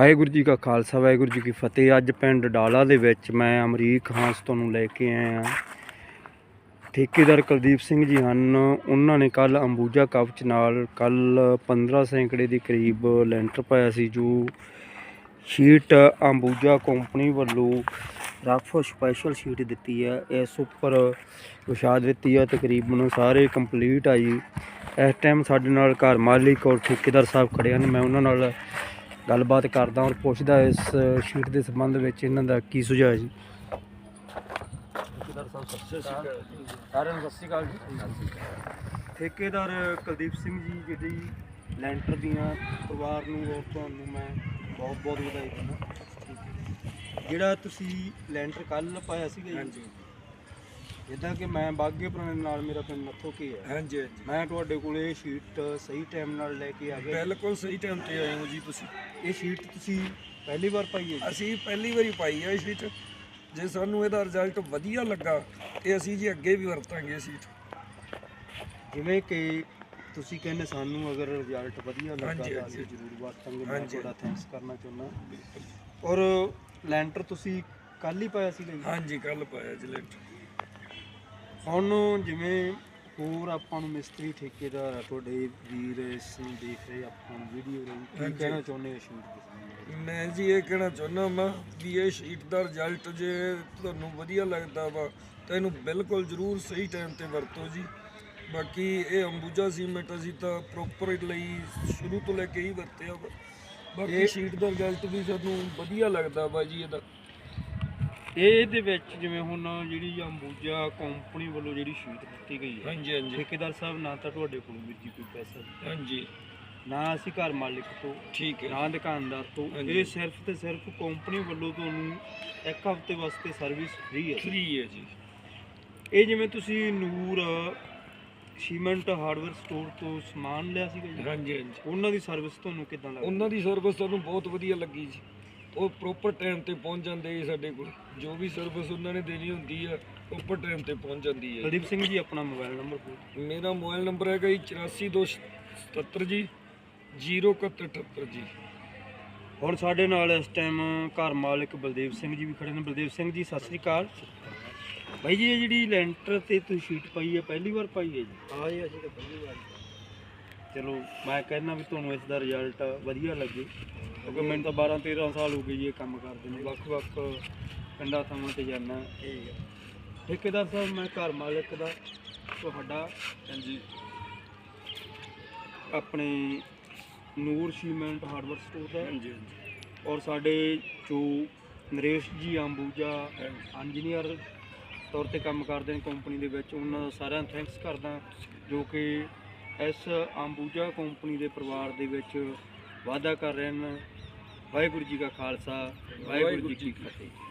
ਵਾਹਿਗੁਰੂ ਜੀ ਕਾ ਖਾਲਸਾ, ਵਾਹਿਗੁਰੂ ਜੀ ਕੀ ਫਤਿਹ। ਅੱਜ ਪਿੰਡ ਡਾਲਾ ਦੇ ਵਿੱਚ ਮੈਂ ਅਮਰੀਕ ਹਾਂਸ ਤੁਹਾਨੂੰ ਲੈ ਕੇ ਆਇਆ ਠੇਕੇਦਾਰ ਕੁਲਦੀਪ ਸਿੰਘ ਜੀ ਹਨ। ਉਹਨਾਂ ਨੇ ਕੱਲ ਅੰਬੂਜਾ ਕਵਚ ਨਾਲ ਕੱਲ 15 ਸੈਂਕੜੇ ਦੇ ਕਰੀਬ ਲੈਂਟਰ ਪਾਇਆ ਸੀ, ਜੋ ਸ਼ੀਟ ਅੰਬੂਜਾ ਕੰਪਨੀ ਵੱਲੋਂ ਰਫ ਸਪੈਸ਼ਲ ਸ਼ੀਟ ਦਿੱਤੀ ਹੈ। ਇਸ ਉੱਪਰ ਵਿਛਾ ਦਿੱਤੀ ਹੈ। ਤਕਰੀਬਨ ਸਾਰੇ ਕੰਪਲੀਟ ਆਈ ਇਸ ਟਾਈਮ ਸਾਡੇ ਨਾਲ ਘਰ ਮਾਲਿਕ ਔਰ ਠੇਕੇਦਾਰ ਸਾਹਿਬ ਖੜੇ ਹਨ। ਮੈਂ ਉਹਨਾਂ ਨਾਲ ਗੱਲਬਾਤ ਕਰਦਾ ਔਰ ਪੁੱਛਦਾ ਇਸ ਸ਼ੀਟ ਦੇ ਸੰਬੰਧ ਵਿੱਚ ਇਹਨਾਂ ਦਾ ਕੀ ਸੁਝਾਅ ਹੈ ਜੀ। ਠੇਕੇਦਾਰ ਸਾਹਿਬ ਸਤਿ ਸ਼੍ਰੀ ਅਕਾਲ ਸਾਰਿਆਂ ਨੂੰ ਸਤਿ ਸ਼੍ਰੀ ਅਕਾਲ ਜੀ। ਠੇਕੇਦਾਰ ਕੁਲਦੀਪ ਸਿੰਘ ਜੀ ਜਿਹੜੀ ਲੈਂਟਰ ਦੀਆਂ ਪਰਿਵਾਰ ਨੂੰ ਔਰ ਤੁਹਾਨੂੰ ਮੈਂ ਬਹੁਤ ਬਹੁਤ ਵਧਾਈ ਦਿੰਦਾ। ਜਿਹੜਾ ਤੁਸੀਂ ਲੈਂਟਰ ਕੱਲ ਪਾਇਆ ਸੀਗਾ ਜੀ ਹਾਂਜੀ। ਜਿੱਦਾਂ ਕਿ ਮੈਂ ਬਾਗੇ ਪੁਰਾਣੇ ਨਾਲ ਮੇਰਾ ਪਿੰਡ ਨੱਥੋ ਕੀ ਹੈ। ਹਾਂਜੀ ਹਾਂਜੀ। ਮੈਂ ਤੁਹਾਡੇ ਕੋਲੇ ਇਹ ਸ਼ੀਟ ਸਹੀ ਟਾਈਮ ਨਾਲ ਲੈ ਕੇ ਆ ਗਿਆ। ਬਿਲਕੁਲ ਸਹੀ ਟਾਈਮ ਤੇ ਆਏ ਹੋ ਜੀ ਤੁਸੀਂ। ਇਹ ਸ਼ੀਟ ਤੁਸੀਂ ਪਹਿਲੀ ਵਾਰ ਪਾਈ ਹੈ ਜੀ? ਅਸੀਂ ਪਹਿਲੀ ਵਾਰੀ ਪਾਈ ਹੈ ਇਹ ਸ਼ੀਟ ਜੇ ਸਾਨੂੰ ਇਹਦਾ ਰਿਜ਼ਲਟ ਵਧੀਆ ਲੱਗਾ ਤੇ ਅਸੀਂ ਜੀ ਅੱਗੇ ਵੀ ਵਰਤਾਂਗੇ ਇਹ ਸ਼ੀਟ ਜਿਵੇਂ ਕਿ ਤੁਸੀਂ ਕਹਿੰਦੇ ਸਾਨੂੰ ਅਗਰ ਰਿਜ਼ਲਟ ਵਧੀਆ ਲੱਗਾ ਹਾਂਜੀ, ਤਾਂ ਹਾਂਜੀ। ਅਸੀਂ ਜ਼ਰੂਰ ਵਰਤਾਂਗੇ। ਮੈਂ ਹਾਂਜੀ। ਤੁਹਾਡਾ ਥੈਂਕਸ ਕਰਨਾ ਚਾਹੁੰਦਾ। ਔਰ ਲੈਂਟਰ ਤੁਸੀਂ ਕੱਲ ਹੀ ਪਾਇਆ ਸੀਗਾ ਜੀ ਹਾਂਜੀ ਕੱਲ ਪਾਇਆ ਜੀ ਲੈਂਟਰ ਹੁਣ ਜਿਵੇਂ ਹੋਰ ਆਪਾਂ ਨੂੰ ਮਿਸਤਰੀ ਠੇਕੇਦਾਰ ਆ ਤੁਹਾਡੇ ਵੀਰ ਨੂੰ ਦੇਖ ਰਹੇ ਆਪਾਂ ਨੂੰ ਵੀਡੀਓ ਰਹੀ ਕੀ। ਕਹਿਣਾ ਚਾਹੁੰਦੇ ਹੋ ਸ਼ੀਟ ਦੇ ਸੰਬੰਧ? ਮੈਂ ਜੀ ਇਹ ਕਹਿਣਾ ਚਾਹੁੰਦਾ ਮੈਂ ਵੀ ਇਹ ਸ਼ੀਟ ਦਾ ਰਿਜ਼ਲਟ ਜੇ ਤੁਹਾਨੂੰ ਵਧੀਆ ਲੱਗਦਾ ਵਾ ਤਾਂ ਇਹਨੂੰ ਬਿਲਕੁਲ ਜ਼ਰੂਰ ਸਹੀ ਟਾਈਮ ਤੇ ਵਰਤੋ ਜੀ ਬਾਕੀ ਇਹ ਅੰਬੂਜਾ ਸੀਮੈਂਟ ਅਸੀਂ ਤਾਂ ਪ੍ਰੋਪਰ ਲਈ ਸ਼ੁਰੂ ਤੋਂ ਲੈ ਕੇ ਹੀ ਵਰਤਿਆ ਵਾ ਬਾਕੀ ਸ਼ੀਟ ਦਾ ਰਿਜ਼ਲਟ ਵੀ ਸਾਨੂੰ ਵਧੀਆ ਲੱਗਦਾ ਵਾ ਜੀ ਇਹਦਾ ਇਹ ਦੇ ਵਿੱਚ ਜਿਵੇਂ ਹੁਣ ਜਿਹੜੀ ਅੰਬੂਜਾ ਕੰਪਨੀ ਵੱਲੋਂ ਜਿਹੜੀ ਸ਼ੀਟ ਦਿੱਤੀ ਗਈ ਹੈ ਹਾਂਜੀ ਹਾਂਜੀ। ਠੇਕੇਦਾਰ ਸਾਹਿਬ ਨਾ ਤਾਂ ਤੁਹਾਡੇ ਕੋਲ ਵੀਰ ਜੀ ਕੋਈ ਪੈਸਾ ਹਾਂਜੀ। ਨਾ ਅਸੀਂ ਘਰ ਮਾਲਿਕ ਤੋਂ ਠੀਕ ਹੈ। ਨਾ ਦੁਕਾਨਦਾਰ ਤੋਂ ਹਾਂਜੀ। ਇਹ ਸਿਰਫ ਤੇ ਸਿਰਫ ਕੰਪਨੀ ਵੱਲੋਂ ਤੁਹਾਨੂੰ ਇੱਕ ਹਫ਼ਤੇ ਵਾਸਤੇ ਸਰਵਿਸ ਫ੍ਰੀ ਹੈ ਫ੍ਰੀ ਹੈ ਜੀ। ਇਹ ਜਿਵੇਂ ਤੁਸੀਂ ਨੂਰ ਸੀਮੈਂਟ ਹਾਰਡਵੇਅਰ ਸਟੋਰ ਤੋਂ ਸਮਾਨ ਲਿਆ ਸੀਗਾ ਜੀ? ਹਾਂਜੀ ਹਾਂਜੀ। ਉਹਨਾਂ ਦੀ ਸਰਵਿਸ ਤੁਹਾਨੂੰ ਕਿਦਾਂ ਲੱਗਦੀ? ਉਹਨਾਂ ਦੀ ਸਰਵਿਸ ਸਾਨੂੰ ਬਹੁਤ ਵਧੀਆ ਲੱਗੀ ਜੀ। ਉਹ ਪ੍ਰੋਪਰ ਟਾਈਮ ਤੇ ਪਹੁੰਚ ਜਾਂਦੇ ਜੀ ਸਾਡੇ ਕੋਲ। ਜੋ ਵੀ ਸਰਵਿਸ ਉਹਨਾਂ ਨੇ ਦੇਣੀ ਹੁੰਦੀ ਆ ਪ੍ਰੋਪਰ ਟਾਈਮ ਤੇ ਪਹੁੰਚ ਜਾਂਦੀ ਹੈ ਕੁਲਦੀਪ ਸਿੰਘ ਜੀ ਆਪਣਾ ਮੋਬਾਈਲ ਨੰਬਰ ਬੋਲੋ ਮੇਰਾ ਮੋਬਾਈਲ ਨੰਬਰ ਹੈਗਾ ਜੀ 8427 ਜੀ 0178 ਜੀ। ਹੁਣ ਸਾਡੇ ਨਾਲ ਇਸ ਟਾਈਮ ਘਰ ਮਾਲਕ ਬਲਦੇਵ ਸਿੰਘ ਜੀ ਵੀ ਖੜੇ ਨੇ। ਬਲਦੇਵ ਸਿੰਘ ਜੀ ਸਤਿ ਸ੍ਰੀ ਅਕਾਲ। ਬਾਈ ਜੀ ਇਹ ਜਿਹੜੀ ਲੈਂਟਰ ਤੇ ਤੁਸੀਂ ਸ਼ੀਟ ਪਾਈ ਹੈ ਪਹਿਲੀ ਵਾਰ ਪਾਈ ਹੈ ਜੀ? ਹਾਂ ਜੀ ਅਸੀਂ ਤਾਂ ਪਹਿਲੀ ਵਾਰ। ਚਲੋ ਮੈਂ ਕਹਿੰਦਾ ਵੀ ਤੁਹਾਨੂੰ ਇਸ ਦਾ ਰਿਜ਼ਲਟ ਵਧੀਆ ਲੱਗੇ। ਕਿਉਂਕਿ ਮੈਨੂੰ ਤਾਂ 12 13 ਸਾਲ ਹੋ ਗਏ ਜੀ ਇਹ ਕੰਮ ਕਰਦੇ ਨੇ। ਵੱਖ-ਵੱਖ ਪਿੰਡਾਂ ਥਾਵਾਂ ਤੇ ਜਾਣਾ ਠੀਕ ਹੈ ਠੇਕੇਦਾਰ ਸਾਹਿਬ ਮੈਂ ਘਰ ਮਾਲਕ ਦਾ ਤੁਹਾਡਾ ਹਾਂਜੀ। ਆਪਣੇ ਨੂਰ ਸੀਮੈਂਟ ਹਾਰਡਵੇਅਰ ਸਟੋਰ ਦਾ। ਹਾਂਜੀ ਹਾਂਜੀ। ਔਰ ਸਾਡੇ ਜੋ ਨਰੇਸ਼ ਜੀ ਅੰਬੂਜਾ। ਇੰਜੀਨੀਅਰ ਤੌਰ ਤੇ ਕੰਮ ਕਰਦੇ ਨੇ ਕੰਪਨੀ ਦੇ ਵਿੱਚ ਉਹਨਾਂ ਦਾ ਸਾਰਿਆਂ ਨੂੰ ਥੈਂਕਸ ਕਰਦਾ। ਜੋ ਕਿ ਇਸ ਅੰਬੂਜਾ ਕੰਪਨੀ ਦੇ ਪਰਿਵਾਰ ਦੇ ਵਿੱਚ ਵਾਅਦਾ ਕਰ ਰਹੇ ਹਨ। ਵਾਹਿਗੁਰੂ ਜੀ ਕਾ ਖਾਲਸਾ ਵਾਹਿਗੁਰੂ ਜੀ ਕੀ ਫਤਿਹ।